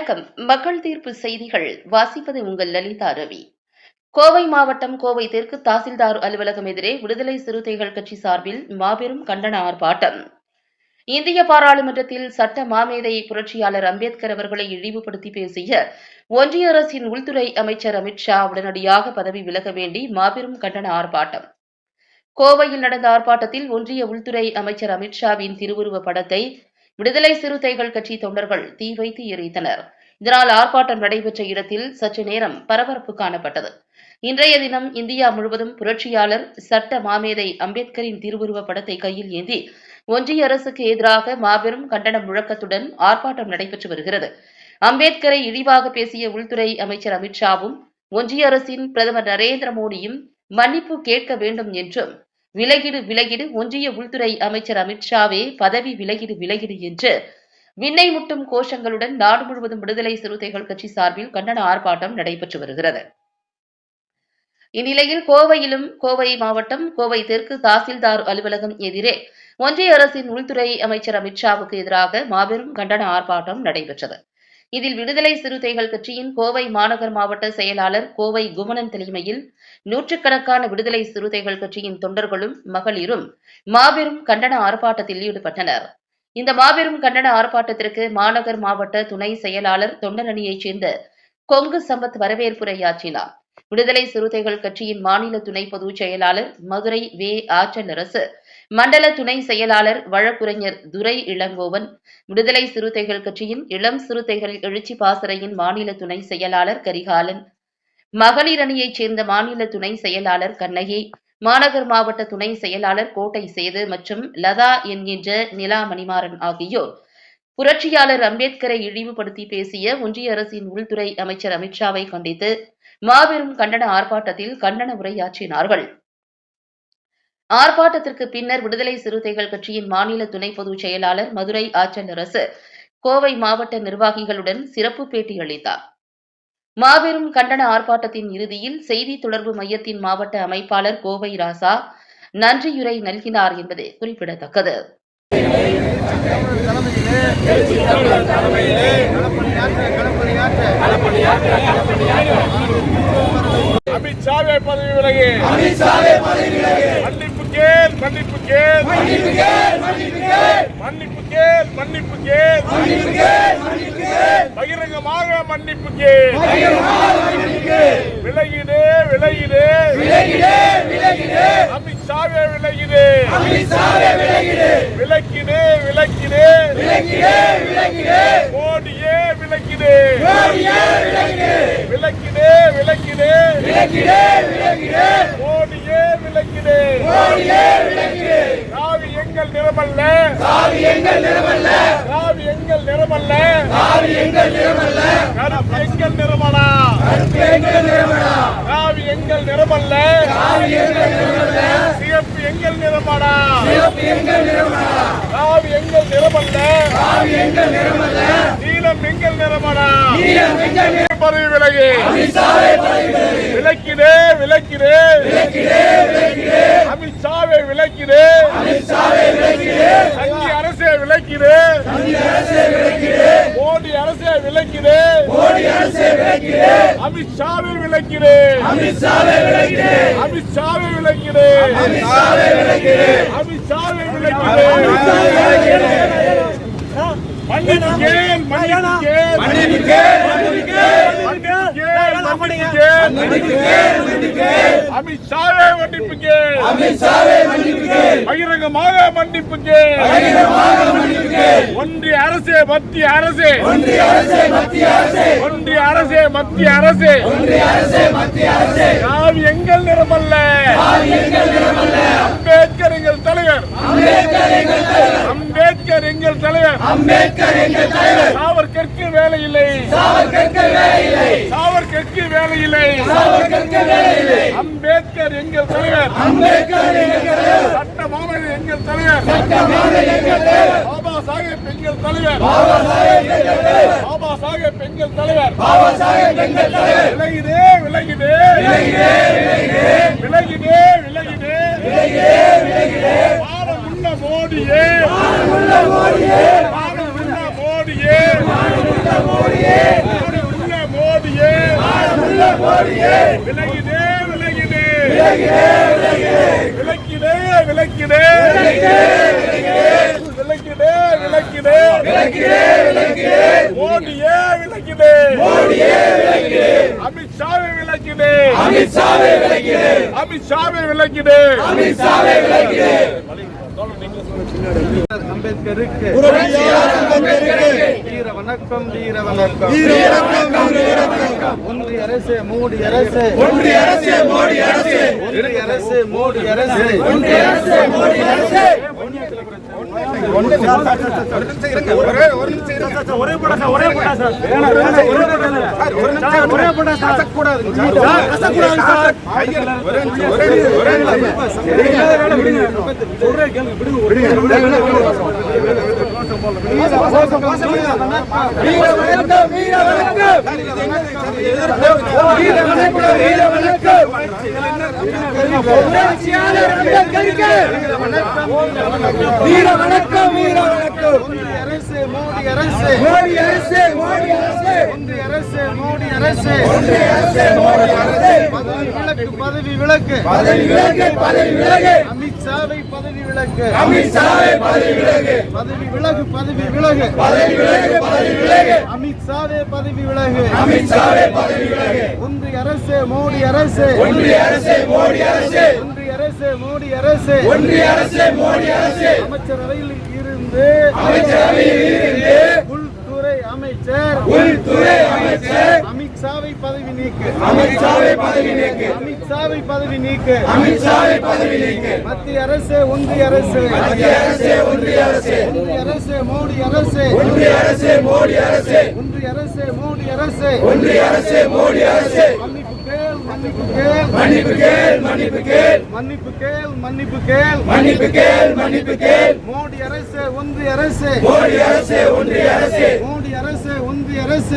வணக்கம். மக்கள் தீர்ப்பு செய்திகள் வாசிப்பது உங்கள் லலிதா ரவி. கோவை மாவட்டம் கோவை தெற்கு தாசில்தார் அலுவலகம் எதிரே விடுதலை சிறுத்தைகள் கட்சி சார்பில் மாபெரும் கண்டன ஆர்ப்பாட்டம். இந்திய பாராளுமன்றத்தில் சட்ட மாமேதை புரட்சியாளர் அம்பேத்கர் அவர்களை இழிவுபடுத்தி பேசிய ஒன்றிய அரசின் உள்துறை அமைச்சர் அமித் ஷா உடனடியாக பதவி விலக வேண்டி மாபெரும் கண்டன ஆர்ப்பாட்டம். கோவையில் நடந்த ஆர்ப்பாட்டத்தில் ஒன்றிய உள்துறை அமைச்சர் அமித் ஷாவின் திருவுருவ படத்தை விடுதலை சிறுத்தைகள் கட்சி தொண்டர்கள் தீ வைத்து எரித்தனர். இதனால் ஆர்ப்பாட்டம் நடைபெற்ற இடத்தில் சற்று நேரம் பரபரப்பு காணப்பட்டது. இன்றைய தினம் இந்தியா முழுவதும் புரட்சியாளர் சட்ட மாமேதை அம்பேத்கரின் திருவுருவ படத்தை கையில் ஏந்தி ஒன்றிய அரசுக்கு எதிராக மாபெரும் கண்டன முழக்கத்துடன் ஆர்ப்பாட்டம் நடைபெற்று வருகிறது. அம்பேத்கரை இழிவாக பேசிய உள்துறை அமைச்சர் அமித்ஷாவும் ஒன்றிய அரசின் பிரதமர் நரேந்திர மோடியும் மன்னிப்பு கேட்க வேண்டும் என்றும் விலகிடு விலகிடு ஒன்றிய உள்துறை அமைச்சர் அமித்ஷாவே பதவி விலகிடு விலகிடு என்று விண்ணை முட்டும் கோஷங்களுடன் நாடு முழுவதும் விடுதலை சிறுத்தைகள் கட்சி சார்பில் கண்டன ஆர்ப்பாட்டம் நடைபெற்று வருகிறது. இந்நிலையில் கோவையிலும் கோவை மாவட்டம் கோவை தெற்கு தாசில்தார் அலுவலகம் எதிரே ஒன்றிய அரசின் உள்துறை அமைச்சர் அமித்ஷாவுக்கு எதிராக மாபெரும் கண்டன ஆர்ப்பாட்டம் நடைபெற்றது. இதில் விடுதலை சிறுத்தைகள் கட்சியின் கோவை மாநகர் மாவட்ட செயலாளர் கோவை குமணன் தலைமையில் நூற்றுக்கணக்கான விடுதலை சிறுத்தைகள் கட்சியின் தொண்டர்களும் மகளிரும் மாபெரும் கண்டன ஆர்ப்பாட்டத்தில் ஈடுபட்டனர். இந்த மாபெரும் கண்டன ஆர்ப்பாட்டத்திற்கு மாநகர் மாவட்ட துணை செயலாளர் தொண்டரணியைச் சேர்ந்த கொங்கு சம்பத் வரவேற்புரையாற்றினார் விடுதலை சிறுத்தைகள் கட்சியின் மாநில துணை பொதுச் செயலாளர் மதுரை வே. ஆற்றலரசு மண்டல துணை செயலாளர் வழக்குரைஞர் துரை இளங்கோவன் விடுதலை சிறுத்தைகள் கட்சியின் இளம் சிறுத்தைகள் எழுச்சி பாசறையின் மாநில துணை செயலாளர் கரிகாலன் மகளிர் அணியைச் சேர்ந்த மாநில துணை செயலாளர் கண்ணகி மாநகர் மாவட்ட துணை செயலாளர் கோட்டை சேது மற்றும் லதா என்கின்ற நிலா மணிமாறன் ஆகியோர். புரட்சியாளர் அம்பேத்கரை இழிவுபடுத்தி பேசிய ஒன்றிய அரசின் உள்துறை அமைச்சர் அமித்ஷாவை கண்டித்து மாபெரும் கண்டன ஆர்ப்பாட்டத்தில் கண்டன உரையாற்றினார்கள். ஆர்ப்பாட்டத்திற்கு பின்னர் விடுதலை சிறுத்தைகள் கட்சியின் மாநில துணை பொதுச் செயலாளர் மதுரை ஆற்றலரசு கோவை மாவட்ட நிர்வாகிகளுடன் சிறப்பு பேட்டி அளித்தார். மாபெரும் கண்டன ஆர்ப்பாட்டத்தின் இறுதியில் செய்தி தொடர்பு மையத்தின் மாவட்ட அமைப்பாளர் கோவை ராசா நன்றியுரை நல்கினார் என்பது குறிப்பிடத்தக்கது. அமித்ஷாவே பதவி விலகு. அமித்ஷாவே பதவி விலகு. மன்னிப்பு கேள் மன்னிப்பு கேள். மன்னிப்பு கேள் மன்னிப்பு கேள். மன்னிப்பு கேள் மன்னிப்பு கேள். மன்னிப்பு கேள் மன்னிப்பு கேள். பகிரங்கமாக மன்னிப்பு கேள். பகிரங்கமாக மன்னிப்பு கேள். விலகிடு விலகிடு. விலகிடு விலகிடு. அமித்ஷாவே விலகிடு. அமித்ஷாவே விலகிடு. விலக்கிடு விலக்கிடு. விலகிடு விலகிடு. மோடியே விலக்கிடு. மோடியே விலகிடு. விலக்கிடு விலக்கிடு. விலகிடு விலகிடு. மோடியே விலகிடு. மோடியே எங்கள் நிறமல்ல சாவி எங்கள் நிறமல்ல ராவி எங்கள் நிறமல்ல சாவி எங்கள் நிறமல்ல கருப்பு எங்கள் நிறமடா கருப்பு எங்கள் நிறமடா ராவி எங்கள் நிறமல்ல சாவி எங்கள் நிறமல்ல சிவப்பு எங்கள் நிறமடா சிவப்பு எங்கள் நிறமடா ராவி எங்கள் நிறமல்ல சாவி எங்கள் நிறமல்ல நீலம் எங்கள் நிறமடா நீலம் எங்கள் நிற- பதவி விலகு அமித்ஷாவே பதவி விலகு விலக்கிடு விலக்கிடு அமித்ஷாவை விளக்கிறேன் அமித்ஷாவை விளக்கிறேன் அமித்ஷாவை விளக்கிறேன் அமித்ஷாவை விளக்கிறேன் மன்னிக்கேன் மன்னிக்கேன் அமித்ஷாவை மன்னிப்புக்கேன் அமித்ஷாவை பகிரங்கமாக மன்னிப்பு கேள் பகிரங்கமாக மன்னிப்பு கேள் ஒன்றிய அரசே மத்திய அரசே. ஒன்றிய அரசே மத்திய அரசே. ஒன்றிய அரசே மத்திய அரசே. ஒன்றிய அரசே மத்திய அரசே. நாம் எங்கள் நிறமல்ல? அம்பேத்கர் எங்கள் தலைவர். அம்பேத்கர் எங்கள் தலைவர். அம்பேத்கர் எங்கள் தலைவர். அம்பேத்கர் எங்கள் தலைவர். சாவர்கற்கு வேலை இல்லை. சாவர்கற்கு வேலை இல்லை. சாவர்கருக்கு வேலையில்லை அம்பேத்கர் எங்கள் தலைவர். அம்பேத்கர் எங்கள் தலைவர். சட்டமாக எங்கள் தலைவர். பாபா சாஹேப் எங்கள் தலைவர். பாபா சாஹேப் எங்கள் தலைவர். விலகிடே விலகிடே. விலகிடே விலகிடே. விலகிடே விலகிடே. பாரம் உள்ள உள்ள மோடியே. மோடியே. உள்ள மோடியே. உள்ள மோடியே. விலகிடே. விலகிடே விலகிடே. விலகிடே விளக்கிடு விளக்கிடு விளக்கிடு விளக்கிடு விளக்கிடு மோடியே விளக்கிடு மோடியே விளக்கிடு அமித்ஷாவை விளக்கிடு அமித்ஷாவை விளக்கிடு அமித்ஷாவை விளக்கிடு அமித்ஷாவை விளக்கிடு அம்பேத்கருக்கு. வீர வணக்கம் வீர வணக்கம். வணக்கம் வீர வணக்கம். ஒன்றிய அரசு மோடி அரசு. ஒன்றிய அரசு மோடி அரசு. ஒன்றிய அரசு மோடி அரசு. ஒரே போட்டா சார் ஒரே போட்டா சார் ஒரே போட்டா சார் கசக்கூடாது சார் கசக்கூடாது சார் ஒரே ஒரே ஒரே விடுங்க விடுங்க விடுங்க விடுங்க வீர வணக்கம் வீர வணக்கம் அரசு மோடி அரசு மோடி அரசு மோடி அரசு ஒன்றிய அரசு மோடி அரசு ஒன்றிய அரசு மோடி அரசு. பதவி விலக்கு பதவி விலக்கு. பதவி விலகு பதவி விலகு அமித்ஷாவை பதவி விலக்கு. அமித்ஷாவை பதவி விலகு பதவி விலகு பதவி விலகு. பதவி விலகு பதவி விலகு. அமித்ஷாவே பதவி விலகு. அமித்ஷாவை பதவி விலகு. ஒன்றிய அரசு மோடி அரசு. ஒன்றிய அரசு மோடி அரசு. ஒன்றிய அரசு மோடி அரசு. ஒன்றிய அரசு மோடி அரசு. அமைச்சரவையில் இருந்து அமைச்சரவையில் இருந்து உள்துறை அமைச்சர் உள்துறை அமைச்சர் அமித்ஷாவை பதவி நீக்கு. அமித்ஷாவை பதவி நீக்கு. அமித்ஷாவை பதவி நீக்கு. அமித்ஷாவை பதவி நீக்கு. மத்திய அரசு ஒன்றிய அரசு. மத்திய அரசு ஒன்றிய அரசு. ஒன்றிய அரசு மோடி அரசு. ஒன்றிய அரசு மோடி அரசு. ஒன்றிய அரசு மோடி அரசு. ஒன்றிய அரசு மோடி அரசு. மன்னிப்பு கேள் மன்னிப்பு கேள். மன்னிப்பு கேள் மன்னிப்பு கேள். மன்னிப்பு கேள் மன்னிப்பு கேள். மன்னிப்பு கேள் மன்னிப்பு கேள். மோடி அரசு ஒன்றிய அரசு. மோடி அரசு ஒன்றிய அரசு. மோடி அரசு ஒன்றிய அரசு.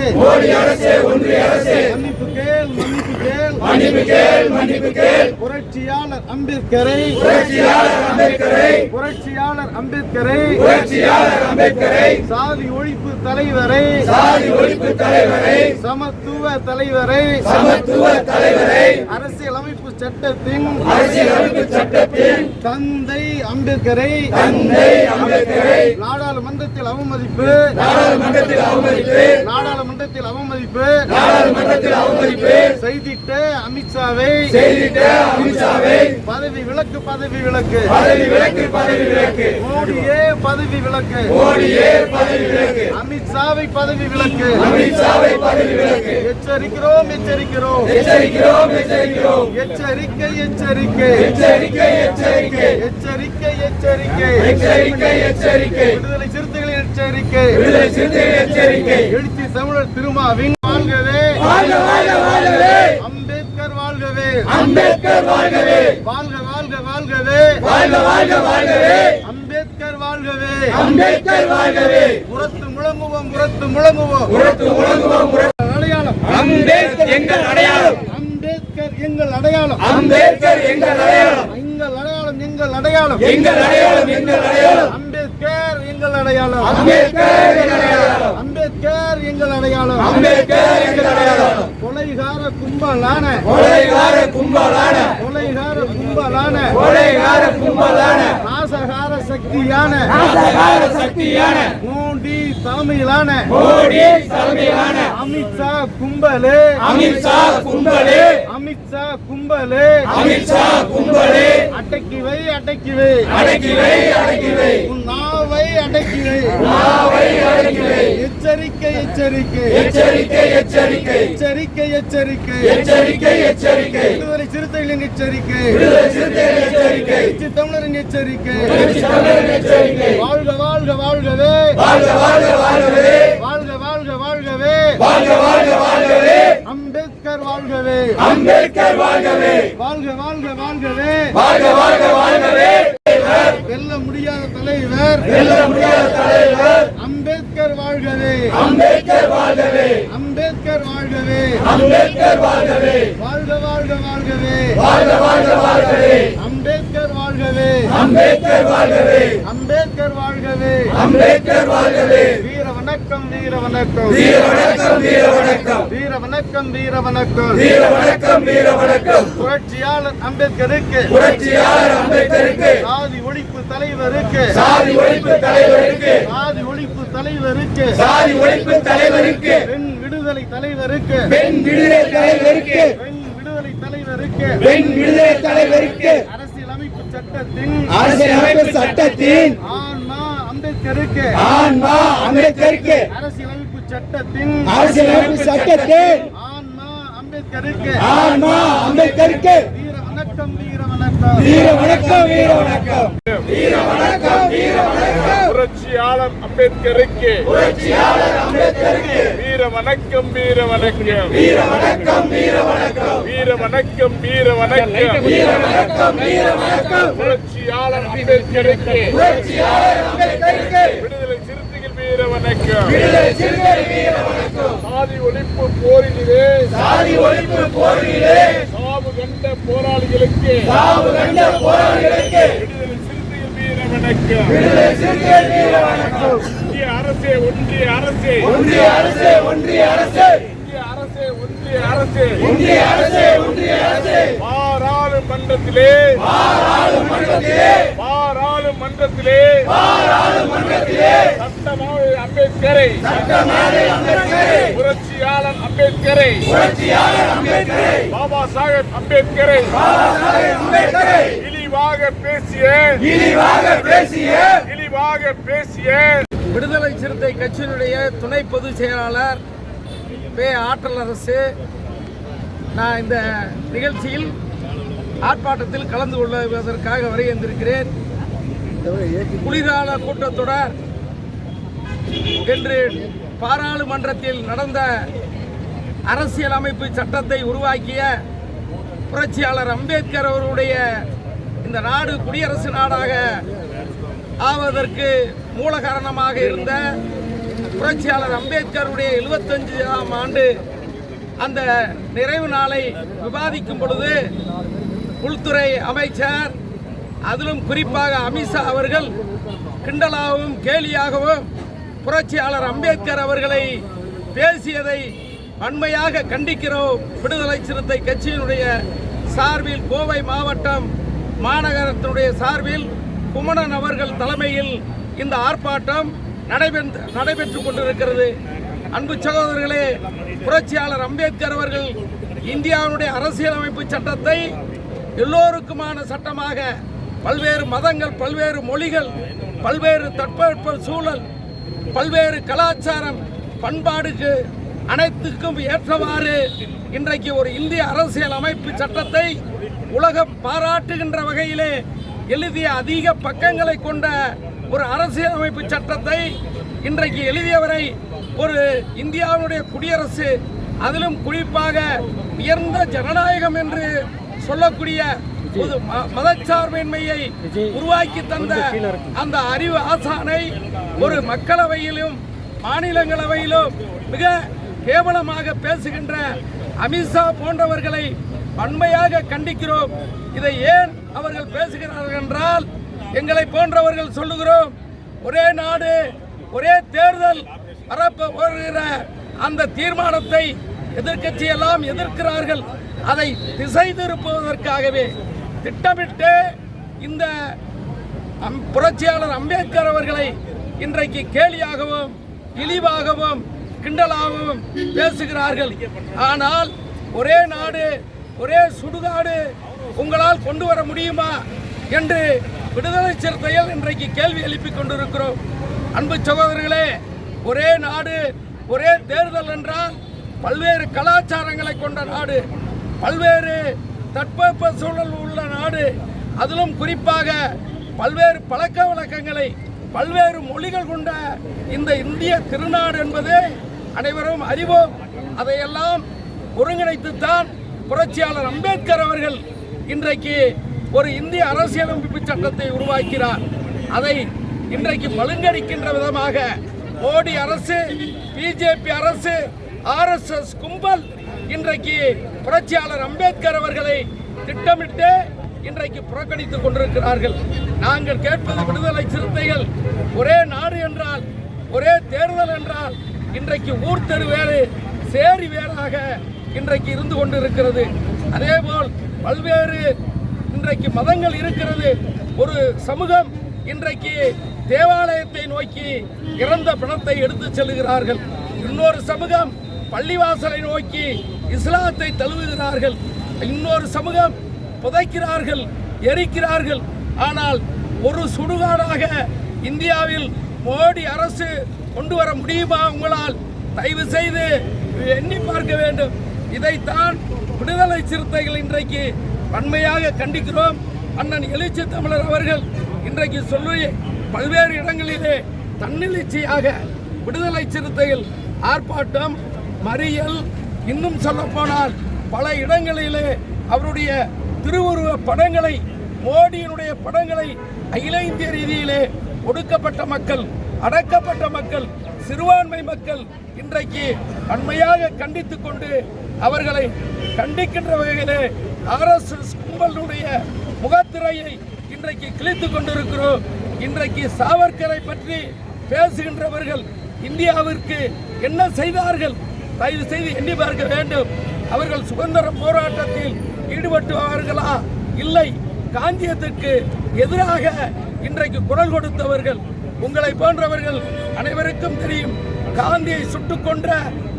அரசு ஒன்றிய அரசு. மன்னிப்பு கேள் மன்னிப்பு கேள். மன்னிப்பு கேள் மன்னிப்பு கேள். புரட்சியாளர் அம்பேத்கரை. புரட்சியாளர் அம்பேத்கரை. புரட்சியாளர் அம்பேத்கரை. புரட்சியாளர் அம்பேத்கரை. சாதி ஒழிப்பு தலைவரை. சாதி ஒழிப்பு தலைவரை. சமத்துவ தலைவரை. சமத்துவ தலைவரை. அரசியலமைப்பு சட்டத்தின் அரசியலமைப்பு சட்டத்தின் தந்தை அம்பேத்கரை தந்தை அம்பேத்கரை நாடாளுமன்றத்தில் அவமதிப்பு நாடாளுமன்றத்தில் அவமதிப்பு நாடாளுமன்றத்தில் அவமதிப்பு நாடாளுமன்றத்தில் அவமதிப்பு செய்திட்ட அமித்ஷாவை செய்திட்ட அமித்ஷாவை பதவி விலக்கு பதவி விலக்கு. பதவி விலக்கு பதவி விலக்கு. மோடியே பதவி விலக்கு. மோடியே பதவி விலக்கு. அமித்ஷாவை பதவி விலக்கு. அமித்ஷாவை பதவி விலக்கு. எச்சரிக்கிறோம் எச்சரிக்கிறோம். எச்சரிக்கிறோம் எச்சரிக்கிறோம். எச்சரிக்கை எச்சரிக்கை. எச்சரிக்கை எச்சரிக்கை. எச்சரிக்கை எச்சரிக்கை. எச்சரிக்கை எச்சரிக்கை. விடுதலை சிறுத்தைகளின் எச்சரிக்கை. விடுதலை சிறுத்தைகள் எச்சரிக்கை. எழுச்சி தமிழர் திருமாவின் வாழ்கவே. வாழ்க வாழ்க வாழ்கவே. அம்பேத்கர் வாழ்கவே. அம்பேத்கர் வாழ்கவே. வாழ்க வாழ்க வாழ்கவே. வாழ்க வாழ்க வாழ்கவே. அம்பேத்கர் வாழ்கவே அம்பேத்கர் வாழ்கவே புறத்து முழங்குவோம் உரத்து அடையாளம் அம்பேத்கர் எங்கள் அடையாளம் அம்பேத்கர் எங்கள் அடையாளம் அம்பேத்கர் எங்கள் அடையாளம் எங்கள் அடையாளம் எங்கள் அடையாளம் எங்கள் அடையாளம் எங்கள் அடையாளம் அம்பேத்கர் எங்கள் அடையாளம் அம்பேத்கர் எங்கள் அடையாளம் அம்பேத்கர் எங்கள் அடையாளம் அம்பேத்கர் எங்கள் அடையாளம் கொலைகார கும்பலான கொலைகார கும்பலான கொலைகார கும்பலான கொலைகார கும்பலான நாசகார சக்தியான சக்தியான மூன்றி தலைமையிலான மோடி தலைமையிலான அமித்ஷா கும்பலே. அமித்ஷா கும்பலே. அமித்ஷா கும்பலே அமித்ஷா கும்பலே. அடக்கி வை அடக்கி வை அடக்கி வை அடக்கி வை உன் நாவை அடக்கி வை நாவை அடக்கி வை எச்சரிக்கை எச்சரிக்கை. எச்சரிக்கை எச்சரிக்கை. எச்சரிக்கை எச்சரிக்கை. எச்சரிக்கை எச்சரிக்கை. விடுதலை சிறுத்தைகளின் எச்சரிக்கை. விடுதலை சிறுத்தைகள் எச்சரிக்கை. தமிழரின் எச்சரிக்கை. தமிழரின் எச்சரிக்கை. வாழ்க வாழ்க வாழ்கவே. வாழ்க வாழ்க வாழ்கவே. வாழ்க வாழ்க வாழ்கவே. வாழ்க வாழ்க வாழ்கவே. அம்பேத்கர் வாழ்கவே. அம்பேத்கர் வாழ்கவே. வாழ்க வாழ்க வாழ்கவே. வாழ்க வாழ்க வாழ்கவே. வெல்ல முடியாத தலைவர். வெல்ல முடியாத தலைவர். அம்பேத்கர் வாழ்கவே. அம்பேத்கர் வாழ்கவே. அம்பேத்கர் வாழ்கவே. அம்பேத்கர் வாழ்கவே. வாழ்க வாழ்க வாழ்கவே. வாழ்க வாழ்க வாழ்கவே. அம்பேத்கர் வாழ்கவே. அம்பேத்கர் வாழ்கவே. அம்பேத்கர் வாழ்கவே. வீர வணக்கம் வீர வணக்கம் வீர வணக்கம் வீர வணக்கம் வீர வணக்கம் வீர வணக்கம் வீர வணக்கம் வீர வணக்கம் புரட்சியாளர் அம்பேத்கருக்கு. புரட்சியாளர் அம்பேத்கருக்கு. சாதி ஒழிப்பு தலைவருக்கு. சாதி ஒழிப்பு தலைவருக்கு. சாதி ஒழிப்பு தலைவருக்கு. சாதி ஒழிப்பு தலைவருக்கு. பெண் விடுதலை தலைவருக்கு. பெண் விடுதலை தலைவருக்கு. பெண் விடுதலை தலைவருக்கு. பெண் விடுதலை தலைவருக்கு. சட்டத்தின் அரசியலமைப்பு சட்டத்தின் ஆன்மா அம்பேத்கருக்கு. ஆன்மா அம்பேத்கருக்கு. அரசியலமைப்பு சட்டத்தின் அரசியலமைப்பு சட்டத்தின் ஆன்மா அம்பேத்கருக்கு. ஆன்மா அம்பேத்கருக்கு. வீர வணக்கம் வீர வணக்கம் வீர வணக்கம். வீர வணக்கம் வீர வணக்கம். வீர வணக்கம். புரட்சியாளர் அம்பேத்கருக்கு. புரட்சியாளர் அம்பேத்கருக்கு. வீர வணக்கம் வீர வணக்கம் வீர வணக்கம் வீர வணக்கம் வீர வணக்கம் வீர வணக்கம் வீர வணக்கம் வீர வணக்கம் புரட்சியாளர் அம்பேத்கருக்கு. புரட்சியாளர் அம்பேத்கருக்கு. விடுதலை சிறுத்தைகள் வீர வணக்கம் விடுதலை சிறுத்தை வீர வணக்கம் சாதி ஒழிப்பு போரிலே சாதி ஒழிப்பு போரிலே சாவு கண்ட போராளிகளுக்கு. சாவு கண்ட போராளிகளுக்கு. விடுதலை சிறுத்தைகள் வீர வணக்கம் இந்திய அரசே ஒன்றிய அரசே. ஒன்றிய அரசு ஒன்றிய அரசு. ஒன்றிய அரசே. ஒன்றிய அரசு ஒன்றிய அரசு. பாராளுமன்றத்திலே. பாராளுமன்றத்திலே. பாராளுமன்றத்திலே. பாராளுமன்றத்திலே. சட்டமாவை அம்பேத்கரை. சட்டமேதை அம்பேத்கரை. புரட்சியாளர் அம்பேத்கரை. புரட்சியாளர் அம்பேத்கரை. பாபா சாஹேப் அம்பேத்கரை. இழிவாக பேசிய இழிவாக பேசிய இழிவாக பேசிய விடுதலை சிறுத்தை கட்சியினுடைய துணை பொதுச் செயலாளர் பே ஆற்றல் அரசு நான் இந்த நிகழ்ச்சியில் ஆர்ப்பாட்டத்தில் கலந்து கொள்வதற்காக வருகின்றிருக்கிறேன் குளிர்கால கூட்டத்தொடர் இன்று பாராளுமன்றத்தில் நடந்த அரசியலமைப்பு சட்டத்தை உருவாக்கிய புரட்சியாளர் அம்பேத்கர் அவருடைய இந்த நாடு குடியரசு நாடாக ஆவதற்கு மூல காரணமாக இருந்த புரட்சியாளர் அம்பேத்கருடைய எழுபத்தஞ்சாம் ஆண்டு அந்த நிறைவு நாளை விவாதிக்கும் பொழுது உள்துறை அமைச்சர் அதிலும் குறிப்பாக அமித்ஷா அவர்கள் கிண்டலாகவும் கேலியாகவும் புரட்சியாளர் அம்பேத்கர் அவர்களை பேசியதை வன்மையாக கண்டிக்கிறோம். விடுதலை சிறுத்தை கட்சியினுடைய சார்பில் கோவை மாவட்டம் மாநகரத்தினுடைய சார்பில் குமணன் அவர்கள் தலைமையில் இந்த ஆர்ப்பாட்டம் நடைபெற்று நடைபெற்று கொண்டிருக்கிறது. அன்பு சகோதரர்களே புரட்சியாளர் அம்பேத்கர் அவர்கள் இந்தியாவுடைய அரசியலமைப்பு சட்டத்தை எல்லோருக்குமான சட்டமாக பல்வேறு மதங்கள் பல்வேறு மொழிகள் பல்வேறு தட்பவெட்ப சூழல் பல்வேறு கலாச்சாரம் பண்பாடுக்கு அனைத்துக்கும் ஏற்றவாறு இன்றைக்கு ஒரு இந்திய அரசியல் அமைப்பு சட்டத்தை உலகம் பாராட்டுகின்ற வகையிலே எழுதிய அதிக பக்கங்களை கொண்ட ஒரு அரசியல் அமைப்பு சட்டத்தை இன்றைக்கு எழுதியவரை ஒரு இந்தியாவுடைய குடியரசு அதிலும் குறிப்பாக உயர்ந்த ஜனநாயகம் என்று சொல்லக்கூடிய ஒரு ம- மதச்சார்பின்மையை உருவாக்கி தந்த அந்த அறிவு ஆசானை ஒரு மக்களவையிலும் மாநிலங்களவையிலும் மிக கேவலமாக பேசுகின்ற அமித்ஷா போன்றவர்களை வன்மையாக கண்டிக்கிறோம். இதை ஏன் அவர்கள் பேசுகிறார்கள் என்றால் எங்களை போன்றவர்கள் சொல்லுகிறோம் ஒரே நாடு ஒரே தேர்தல் வரப்ப வருகிற அந்த தீர்மானத்தை எதிர்கட்சி எல்லாம் எதிர்க்கிறார்கள். அதை திசை திருப்புவதற்காகவே திட்டமிட்டு இந்த அம்- புரட்சியாளர் அம்பேத்கர் அவர்களை இன்றைக்கு கேலியாகவும் இழிவாகவும் கிண்டலாகவும் பேசுகிறார்கள். ஆனால் ஒரே நாடு ஒரே சுடுகாடு உங்களால் கொண்டு வர முடியுமா என்று விடுதலை சிறுத்தைகள் இன்றைக்கு கேள்வி எழுப்பிக் கொண்டிருக்கிறோம். அன்பு சகோதரர்களே ஒரே நாடு ஒரே தேர்தல் என்றால் பல்வேறு கலாச்சாரங்களை கொண்ட நாடு பல்வேறு தட்பவெப்ப சூழல் உள்ள நாடு அதிலும் குறிப்பாக பல்வேறு பழக்க வழக்கங்களை பல்வேறு மொழிகள் கொண்ட இந்த இந்திய திருநாடு என்பது அனைவரும் அறிவோம். அதையெல்லாம் ஒருங்கிணைத்துத்தான் புரட்சியாளர் அம்பேத்கர் அவர்கள் இன்றைக்கு ஒரு இந்திய அரசியலமைப்பு சட்டத்தை உருவாக்கிறார். அதை இன்றைக்கு மழுங்கடிக்கின்ற விதமாக மோடி அரசு பிஜேபி அரசு ஆர்எஸ்எஸ் கும்பல் இன்றைக்கு புரட்சியாளர் அம்பேத்கர் அவர்களை திட்டமிட்டு இன்றைக்கு புறக்கணித்துக் கொண்டிருக்கிறார்கள். நாங்கள் கேட்பது விடுதலை சிறுத்தைகள் ஒரே நாடு என்றால் ஒரே தேர்தல் என்றால் இன்றைக்கு ஊர் தெரு வேறு சேரி வேறாக இன்றைக்கு இருந்து கொண்டிருக்கிறது. அதேபோல் பல்வேறு இன்றைக்கு மதங்கள் இருக்கிறது. ஒரு சமூகம் இன்றைக்கு தேவாலயத்தை நோக்கி இறந்த பிணத்தை எடுத்து செல்கிறார்கள். இன்னொரு சமூகம் பள்ளிவாசலை நோக்கி இஸ்லாத்தை தழுவுகிறார்கள். இன்னொரு சமூகம் புதைக்கிறார்கள் எரிக்கிறார்கள். ஆனால் ஒரு சுடுகாடாக இந்தியாவில் மோடி அரசு கொண்டு வர முடியுமா உங்களால்? தயவு செய்து எண்ணி பார்க்க வேண்டும். இதைத்தான் விடுதலை சிறுத்தைகள் இன்றைக்கு வன்மையாக கண்டிக்கிறோம். அண்ணன் எழுச்சி தமிழர் அவர்கள் இன்றைக்கு சொல்லி பல்வேறு இடங்களிலே தன்னெழுச்சியாக விடுதலை சிறுத்தைகள் ஆர்ப்பாட்டம் மறியல் இன்னும் சொல்லப்போனால் பல இடங்களிலே அவருடைய திருவுருவ படங்களை மோடியினுடைய படங்களை அகில இந்திய ரீதியிலே ஒடுக்கப்பட்ட மக்கள் அடக்கப்பட்ட மக்கள் சிறுபான்மை மக்கள் இன்றைக்கு அண்மையாக கண்டித்துக் கொண்டு அவர்களை கண்டிக்கின்ற வகையிலே ஆர்எஸ்எஸ் கும்பலுடைய முகத்திரையை இன்றைக்கு கிழித்துக் கொண்டிருக்கிறோம். இன்றைக்கு சாவர்கரை பற்றி பேசுகின்றவர்கள் இந்தியாவிற்கு என்ன செய்தார்கள்? தயவு செய்து எண்ணி பார்க்க வேண்டும். அவர்கள் சுதந்திர போராட்டத்தில் ஈடுபட்டுவார்களா? இல்லை. காந்தியத்துக்கு எதிராக இன்றைக்கு குரல் கொடுத்தவர்கள் உங்களை போன்றவர்கள் அனைவருக்கும் தெரியும் காந்தியை சுட்டுக் கொன்ற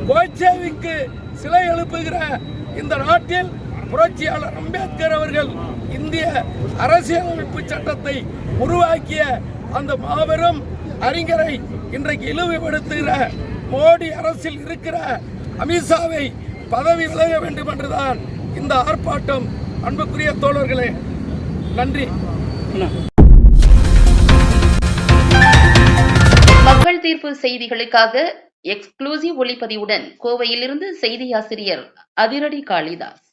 கோச்சேவிக்கு சிலை எழுப்புகிற இந்த நாட்டில் புரட்சியாளர் அம்பேத்கர் அவர்கள் இந்திய அரசியலமைப்பு சட்டத்தை உருவாக்கிய அந்த மாபெரும் அறிஞரை இன்றைக்கு இழிவுபடுத்துகிற மோடி அரசில் இருக்கிற அமித்ஷாவை பதவி விலக வேண்டும் என்றுதான் இந்த ஆர்ப்பாட்டம். அன்புக்குரிய தோழர்களே நன்றி. தீர்ப்பு செய்திகளுக்காக எக்ஸ்க்ளூசிவ் ஒளிப்பதிவுடன் கோவையிலிருந்து செய்தி ஆசிரியர் அதிரடி காளிதாஸ்.